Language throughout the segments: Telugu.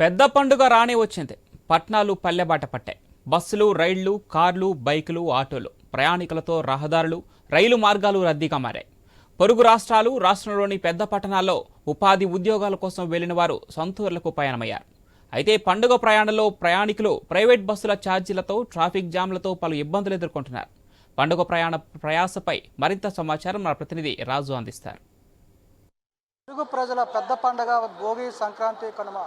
పెద్ద పండుగ రానే వచ్చింది. పట్నాలు పల్లెబాట పట్టాయి. బస్సులు రైళ్ళు కార్లు బైకులు ఆటోలు ప్రయాణికులతో రహదారులు రైలు మార్గాలు రద్దీగా మారాయి. పొరుగు రాష్ట్రాలు రాష్ట్రంలోని పెద్ద పట్టణాల్లో ఉపాధి ఉద్యోగాల కోసం వెళ్ళిన వారు సొంతూర్లకు ప్రయాణమయ్యారు. పయనమయ్యారు అయితే పండుగ ప్రయాణంలో ప్రయాణికులు ప్రైవేట్ బస్సుల ఛార్జీలతో ట్రాఫిక్ జామ్లతో పలు ఇబ్బందులు ఎదుర్కొంటున్నారు. పండుగ ప్రయాణ ప్రయాసపై మరింత సమాచారం మన ప్రతినిధి రాజు అందిస్తారు. తెలుగు ప్రజల పెద్ద పండుగ భోగి సంక్రాంతి కనుమ.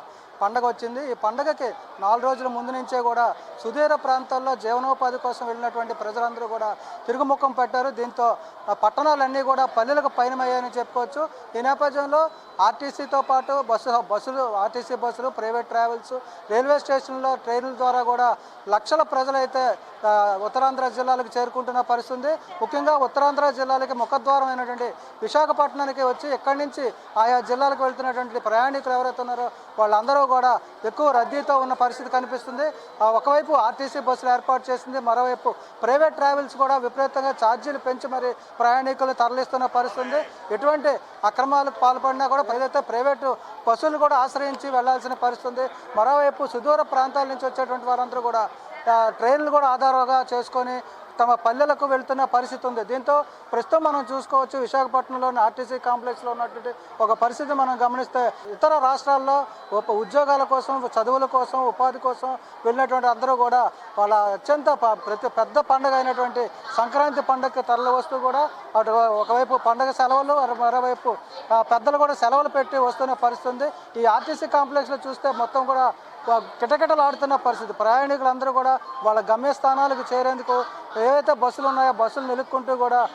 పండగ వచ్చింది. ఈ పండగకి నాలుగు రోజుల ముందు నుంచే కూడా సుదీర ప్రాంతాల్లో జీవనోపాధి కోసం వెళ్ళినటువంటి ప్రజలందరూ కూడా తిరుగుముఖం పెట్టారు. దీంతో పట్టణాలన్నీ కూడా పల్లెలకు పయనమయ్యాయని చెప్పుకోవచ్చు. ఈ నేపథ్యంలో ఆర్టీసీతో పాటు బస్సు బస్సులు ఆర్టీసీ బస్సులు ప్రైవేట్ ట్రావెల్స్ రైల్వే స్టేషన్లో ట్రైన్ల ద్వారా కూడా లక్షల ప్రజలైతే ఉత్తరాంధ్ర జిల్లాలకు చేరుకుంటున్న పరిస్థితి ఉంది ముఖ్యంగా ఉత్తరాంధ్ర జిల్లాలకి ముఖద్వారం అయినటువంటి విశాఖపట్నానికి వచ్చి ఎక్కడి నుంచి ఆయా జిల్లాలకు వెళ్తున్నటువంటి ప్రయాణికులు ఎవరైతే ఉన్నారో వాళ్ళందరూ కూడా ఎక్కువ రద్దీతో ఉన్న పరిస్థితి కనిపిస్తుంది. ఒకవైపు ఆర్టీసీ బస్సులు ఏర్పాటు చేసింది మరోవైపు ప్రైవేట్ ట్రావెల్స్ కూడా విపరీతంగా ఛార్జీలు పెంచి మరి ప్రయాణికులు తరలిస్తున్న పరిస్థితి ఎటువంటి అక్రమాలకు పాల్పడినా కూడా ఏదైతే ప్రైవేటు బస్సులు కూడా ఆశ్రయించి వెళ్ళాల్సిన పరిస్థితి మరోవైపు సుదూర ప్రాంతాల నుంచి వచ్చేటువంటి వారందరూ కూడా ట్రైన్లు కూడా ఆధారంగా చేసుకొని తమ పల్లెలకు వెళ్తున్న పరిస్థితి ఉంది. దీంతో ప్రస్తుతం మనం చూసుకోవచ్చు విశాఖపట్నంలోని ఆర్టీసీ కాంప్లెక్స్లో ఉన్నటువంటి ఒక పరిస్థితి మనం గమనిస్తే ఇతర రాష్ట్రాల్లో ఉద్యోగాల కోసం చదువుల కోసం ఉపాధి కోసం వెళ్ళినటువంటి అందరూ కూడా వాళ్ళ అత్యంత ప- ప్రతి పెద్ద పండుగ అయినటువంటి సంక్రాంతి పండుగకి తరలి వస్తూ కూడా అటు ఒకవైపు పండుగ సెలవులు మరోవైపు పెద్దలు కూడా సెలవులు పెట్టి వస్తున్న పరిస్థితి ఉంది. ఈ ఆర్టీసీ కాంప్లెక్స్లో చూస్తే మొత్తం కూడా కిటకిటలాడుతున్న పరిస్థితి. ప్రయాణికులందరూ కూడా వాళ్ళ గమ్యస్థానాలకు చేరేందుకు ఏవైతే బస్సులు ఉన్నాయో బస్సులు నిలుక్కుంటూ కూడా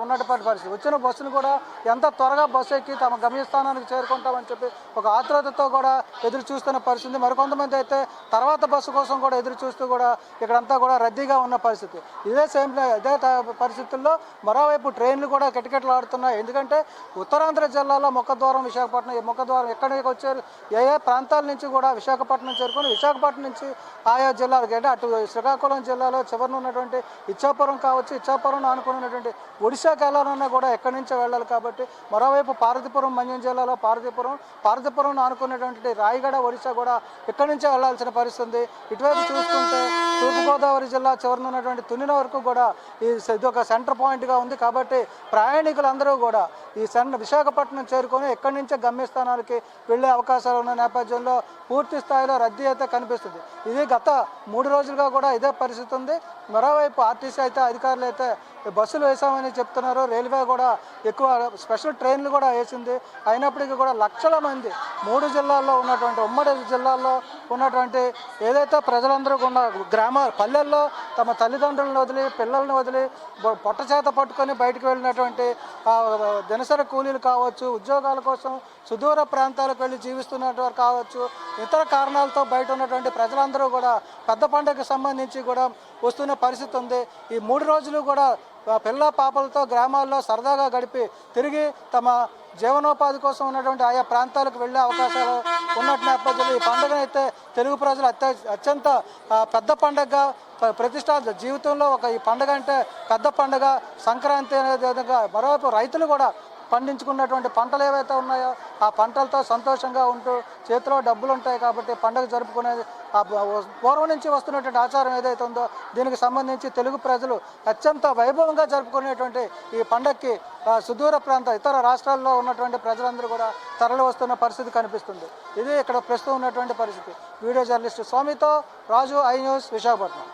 ఉన్నటువంటి పరిస్థితి. వచ్చిన బస్సులు కూడా ఎంత త్వరగా బస్సు ఎక్కి తమ గమ్యస్థానానికి చేరుకుంటామని చెప్పి ఒక ఆత్రుతతో కూడా ఎదురు చూస్తున్న పరిస్థితి. మరికొంతమంది అయితే తర్వాత బస్సు కోసం కూడా ఎదురు చూస్తూ కూడా ఇక్కడంతా కూడా రద్దీగా ఉన్న పరిస్థితి. ఇదే సేమ్ ఇదే త- పరిస్థితుల్లో మరోవైపు ట్రైన్లు కూడా కిటకిటలాడుతున్నాయి. ఎందుకంటే ఉత్తరాంధ్ర జిల్లాలో ముఖద్వారం విశాఖపట్నం ఈ ముఖద్వారం ఎక్కడికి వచ్చారు ఏ ఏ ప్రాంతాల నుంచి కూడా విశాఖపట్నం చేరుకొని విశాఖపట్నం నుంచి ఆయా జిల్లాలకు అంటే అటు శ్రీకాకుళం జిల్లాలో చివరిన ఉన్నటువంటి ఇచ్చాపురం కావచ్చు ఇచ్చాపురం ఆనుకుని ఒడిశాకి వెళ్ళాలన్నా కూడా ఎక్కడి నుంచో వెళ్ళాలి కాబట్టి మరోవైపు పార్వతీపురం మన్యం జిల్లాలో పార్వతీపురం పార్వతీపురం ఆనుకున్నటువంటి రాయగడ ఒడిశా కూడా ఇక్కడి నుంచే వెళ్ళాల్సిన పరిస్థితి ఉంది ఇటువైపు చూసుకుంటే తూర్పుగోదావరి జిల్లా చివరిన ఉన్నటువంటి తునిన వరకు కూడా ఈ ఇది ఒక సెంటర్ పాయింట్గా ఉంది కాబట్టి ప్రయాణికులందరూ కూడా ఈ సెంటర్ విశాఖపట్నం చేరుకొని ఎక్కడి నుంచే గమ్యస్థానాలకి వెళ్ళే అవకాశాలు ఉన్న నేపథ్యంలో పూర్తి స్థాయిలో రద్దీ అయితే కనిపిస్తుంది. ఇది గత మూడు రోజులుగా కూడా ఇదే పరిస్థితి ఉంది. మరోవైపు ఆర్టీసీ అయితే అధికారులు అయితే బస్సులు వేసామని చెప్తున్నారు. రైల్వే కూడా ఎక్కువ స్పెషల్ ట్రైన్లు కూడా వేసింది. అయినప్పటికీ కూడా లక్షల మంది మూడు జిల్లాల్లో ఉన్నటువంటి ఉమ్మడి జిల్లాల్లో ఉన్నటువంటి ఏదైతే ప్రజలందరూ ఉన్న గ్రామ పల్లెల్లో తమ తల్లిదండ్రులను వదిలి పిల్లలను వదిలి పొట్ట చేత పట్టుకొని బయటకు వెళ్ళినటువంటి దినసరి కూలీలు కావచ్చు ఉద్యోగాల కోసం సుదూర ప్రాంతాలకు వెళ్ళి జీవిస్తున్నటువంటి కావచ్చు ఇతర కారణాలతో బయట ఉన్నటువంటి ప్రజలందరూ కూడా పెద్ద పండుగకు సంబంధించి కూడా వస్తున్న పరిస్థితి ఉంది. ఈ మూడు రోజులు కూడా పిల్ల పాపలతో గ్రామాల్లో సరదాగా గడిపి తిరిగి తమ జీవనోపాధి కోసం ఉన్నటువంటి ఆయా ప్రాంతాలకు వెళ్ళే అవకాశాలు ఉన్నట్టు నేపథ్యంలో ఈ పండుగనైతే తెలుగు ప్రజలు అత్య అత్యంత పెద్ద పండుగగా ప్ర- ప్రతిష్టా జీవితంలో ఒక ఈ పండుగ అంటే పెద్ద పండుగ. సంక్రాంతి అనేది విధంగా మరోవైపు రైతులు కూడా పండించుకున్నటువంటి పంటలు ఏవైతే ఉన్నాయో ఆ పంటలతో సంతోషంగా ఉంటూ చేతిలో డబ్బులు ఉంటాయి కాబట్టి పండుగ జరుపుకునేది పూర్వం నుంచి వస్తున్నటువంటి ఆచారం ఏదైతే ఉందో దీనికి సంబంధించి తెలుగు ప్రజలు అత్యంత వైభవంగా జరుపుకునేటువంటి ఈ పండక్కి సుదూర ప్రాంత ఇతర రాష్ట్రాల్లో ఉన్నటువంటి ప్రజలందరూ కూడా తరలి వస్తున్న పరిస్థితి కనిపిస్తుంది. ఇది ఇక్కడ ప్రస్తుతం ఉన్నటువంటి పరిస్థితి. వీడియో జర్నలిస్ట్ స్వామితో రాజు ఐ న్యూస్ విశాఖపట్నం.